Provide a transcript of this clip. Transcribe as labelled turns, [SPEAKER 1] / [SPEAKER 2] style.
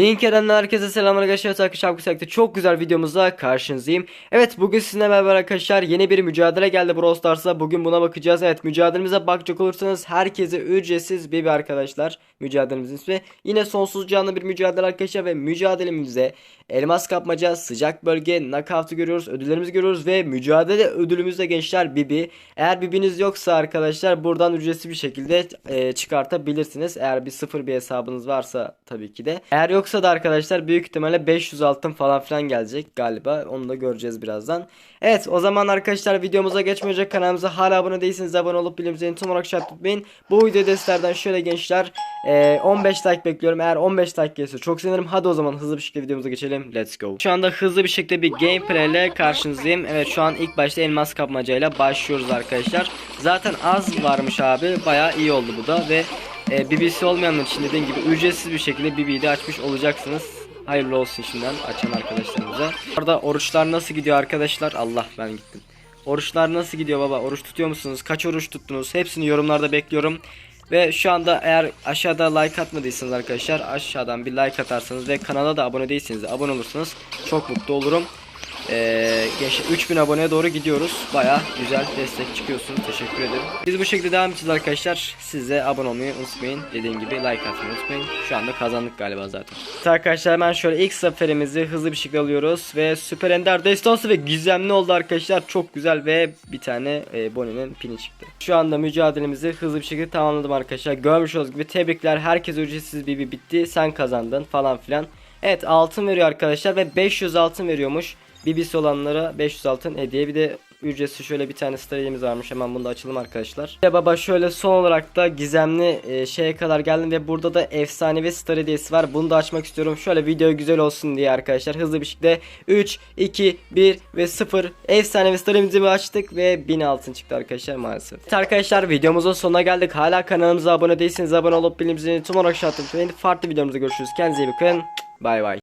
[SPEAKER 1] Link edenler herkese selamlar arkadaşlar. Şapkı Sak'ta çok güzel videomuzla karşınızdayım. Evet bugün sizinle beraber arkadaşlar yeni bir mücadele geldi Brawl Stars'a. Bugün buna bakacağız. Evet mücadelemize bakacak olursanız herkese ücretsiz bir arkadaşlar. Mücadelemizin ismi. Yine sonsuz canlı bir mücadele arkadaşlar ve mücadelemize elmas kapmaca, sıcak bölge, knockout'u görüyoruz, ödüllerimizi görüyoruz ve mücadele ödülümüz de gençler Bibi. Eğer Bibi'niz yoksa arkadaşlar buradan ücretsiz bir şekilde e, çıkartabilirsiniz. Eğer bir sıfır bir hesabınız varsa tabii ki de. Eğer yoksa da arkadaşlar büyük ihtimalle 500 altın falan filan gelecek galiba. Onu da göreceğiz birazdan. Evet o zaman arkadaşlar videomuza geçmeyecek kanalımıza hala abone değilseniz abone olup bildirimleri tüm olarak şart tutmayın. Bu video destelerden şöyle gençler e, 15 like bekliyorum. Eğer 15 like gelirse çok sevinirim. Hadi o zaman hızlı bir şekilde videomuza geçelim. Let's go. Şu anda hızlı bir şekilde bir gameplay ile karşınızdayım. Evet şu an ilk başta elmas kapmacayla başlıyoruz arkadaşlar. Zaten az varmış abi. Bayağı iyi oldu bu da ve e, BBC olmayanlar için dediğim gibi ücretsiz bir şekilde BB'yi açmış olacaksınız. Hayırlı olsun şimdiden açan arkadaşlarımıza. Orada oruçlar nasıl gidiyor arkadaşlar? Allah ben gittim. Oruçlar nasıl gidiyor baba? Oruç tutuyor musunuz? Kaç oruç tuttunuz? Hepsini yorumlarda bekliyorum. Ve şu anda eğer aşağıda like atmadıysanız arkadaşlar aşağıdan bir like atarsanız ve kanala da abone değilseniz de abone olursanız çok mutlu olurum. Ee, gençler 3000 aboneye doğru gidiyoruz. Baya güzel destek çıkıyorsunuz. Teşekkür ederim. Biz bu şekilde devam edeceğiz arkadaşlar. Siz de abone olmayı unutmayın. Dediğim gibi like atmayı unutmayın. Şu anda kazandık galiba zaten. Evet arkadaşlar hemen şöyle ilk zaferimizi hızlı bir şekilde alıyoruz. Ve Süper Ender Destansı ve gizemli oldu arkadaşlar. Çok güzel ve bir tane e, Bonnie'nin pini çıktı. Şu anda mücadelemizi hızlı bir şekilde tamamladım arkadaşlar. Görmüş olduğunuz gibi tebrikler. Herkes ücretsiz bir bitti. Sen kazandın falan filan. Evet altın veriyor arkadaşlar ve 500 altın veriyormuş. BBC olanlara 500 altın hediye bir de ücretsiz şöyle bir tane stariyemiz varmış hemen bunu da açalım arkadaşlar. Ve baba şöyle son olarak da gizemli e, şeye kadar geldim ve burada da efsanevi star hediyesi var. Bunu da açmak istiyorum. Şöyle video güzel olsun diye arkadaşlar hızlı bir şekilde 3, 2, 1 ve 0 efsanevi starimizi açtık ve 1000 altın çıktı arkadaşlar maalesef. Evet arkadaşlar videomuzun sonuna geldik. Hala kanalımıza abone değilseniz abone olup bildirimleri tüm olarak şartlayın. Farklı videomuzda görüşürüz. Kendinize iyi bakın. Bay bay.